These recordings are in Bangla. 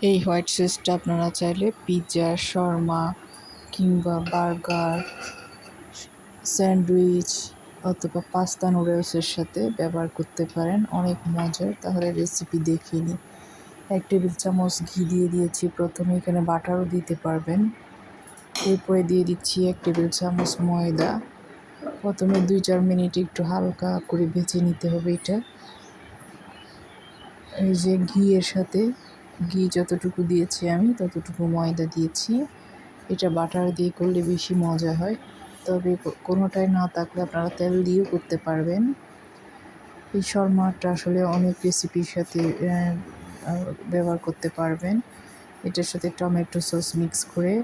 এই হোয়াইট সসটা আপনারা চাইলে পিৎজা শর্মা কিংবা বার্গার, স্যান্ডউইচ অথবা পাস্তা নুডলসের সাথে ব্যবহার করতে পারেন। অনেক মজার। তাহলে রেসিপি দেখিয়ে নিই এক টেবিল চামচ ঘি দিয়ে দিয়েছি। প্রথমে এখানে বাটারও দিতে পারবেন। এরপরে দিয়ে দিচ্ছি এক টেবিল চামচ ময়দা। প্রথমে দুই চার মিনিট একটু হালকা করে ভেজে নিতে হবে এটা। এই যে ঘিয়ের সাথে ঘি যতটুকু দিয়েছি আমি, ততটুকু ময়দা দিয়েছি। এটা বাটার দিয়ে করলে বেশি মজা হয়। তবে কোনোটাই না থাকলে আপনারা তেল দিয়েও করতে পারবেন। এই শর্মাটা আসলে অনেক রেসিপির সাথে ব্যবহার করতে পারবেন। এটার সাথে টমেটো সস মিক্স করে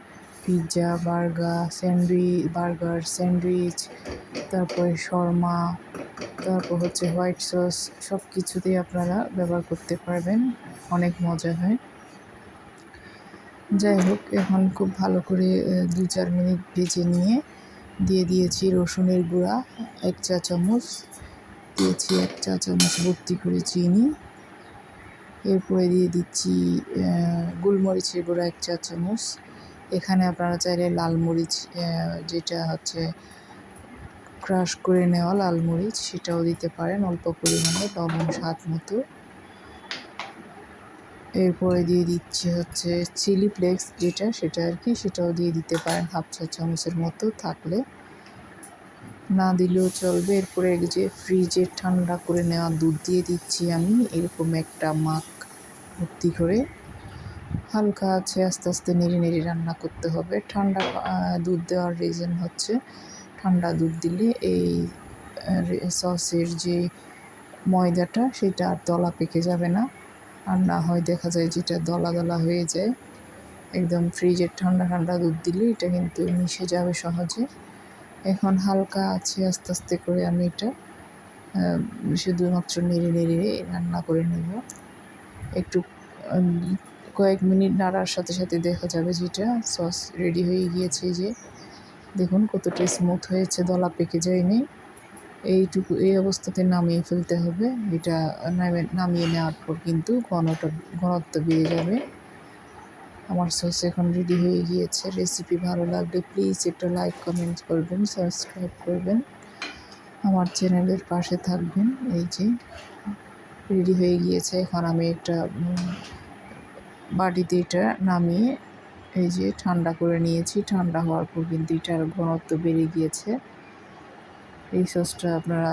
pizza burger sandwich burger, sandwich, তারপরে শর্মা, তারপর হচ্ছে হোয়াইট সস সব কিছুতেই আপনারা ব্যবহার করতে পারবেন। অনেক মজা হয়। যাই হোক, এখন খুব ভালো করে দু চার মিনিট ভেজে নিয়ে দিয়ে দিয়েছি রসুনের গুঁড়া, এক চা চামচ। দিয়েছি এক চা চামচ ভর্তি করে চিনি। এরপরে দিয়ে দিচ্ছি গোলমরিচের গুঁড়া এক চা চামচ। এখানে আপনারা চাইলে লাল মরিচ যেটা হচ্ছে ক্রাশ করে নেওয়া লাল মরিচ, সেটাও দিতে পারেন অল্প পরিমাণে লবণ স্বাদ মতো। এরপরে দিয়ে দিচ্ছি হচ্ছে চিলি ফ্লেক্স যেটা সেটা আর কি, সেটাও দিয়ে দিতে পারেন হাফ চা চামচের মতো থাকলে। না দিলেও চলবে। এরপরে যে ফ্রিজে ঠান্ডা করে নেওয়া দুধ দিয়ে দিচ্ছি আমি, এরকম একটা মাখ ভর্তি করে। হালকা আছে আস্তে আস্তে নেড়ে নেড়ে রান্না করতে হবে। ঠান্ডা দুধ দেওয়ার রিজন হচ্ছে ঠান্ডা দুধ দিলে এই সসের যে ময়দাটা সেটা আর দলা পেকে যাবে না। আর না হয় দেখা যায় যেটা দলা দলা হয়ে যায়, একদম ফ্রিজের ঠান্ডা ঠান্ডা দুধ দিলে এটা কিন্তু মিশে যাবে সহজে। এখন হালকা আছে আস্তে আস্তে করে আমি এটা শুধুমাত্র নেড়ে নেড়ে রান্না করে নেব। একটু কয়েক মিনিট নাড়ার সাথে সাথে দেখা যাবে যেটা সস রেডি হয়ে গিয়েছে যে দেখুন কতটা স্মুথ হয়েছে, দলা পেকে যায়নি। এইটুকু, এই অবস্থাতে নামিয়ে ফেলতে হবে। এটা নামিয়ে নেওয়ার পর কিন্তু ঘনটা, ঘনত্ব বেড়ে যাবে। আমার সস এখন রেডি হয়ে গিয়েছে। রেসিপি ভালো লাগলে প্লিজ একটা লাইক কমেন্ট করবেন সাবস্ক্রাইব করবেন। আমার চ্যানেলের পাশে থাকবেন। এই যে রেডি হয়ে গিয়েছে। এখন আমি একটা বাটিতে এটা নামিয়ে এই যে ঠান্ডা করে নিয়েছি। ঠান্ডা হওয়ার পর কিন্তু এটার ঘনত্ব বেড়ে গিয়েছে। এই সসটা আপনারা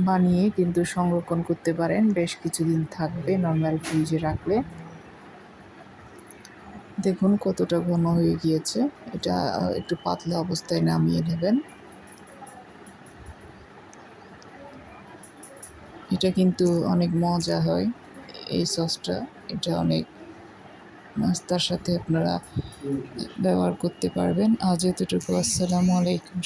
বানিয়ে কিন্তু সংরক্ষণ করতে পারেন। বেশ কিছুদিন থাকবে নর্মাল ফ্রিজে রাখলে। দেখুন কতটা ঘন হয়ে গিয়েছে। এটা একটু পাতলা অবস্থায় নামিয়ে নেবেন। এটা কিন্তু অনেক মজা হয়। এই সসটা এটা অনেক নাস্তার সাথে আপনারা ব্যবহার করতে পারবেন। আজ এতটুকু। আসসালামু আলাইকুম।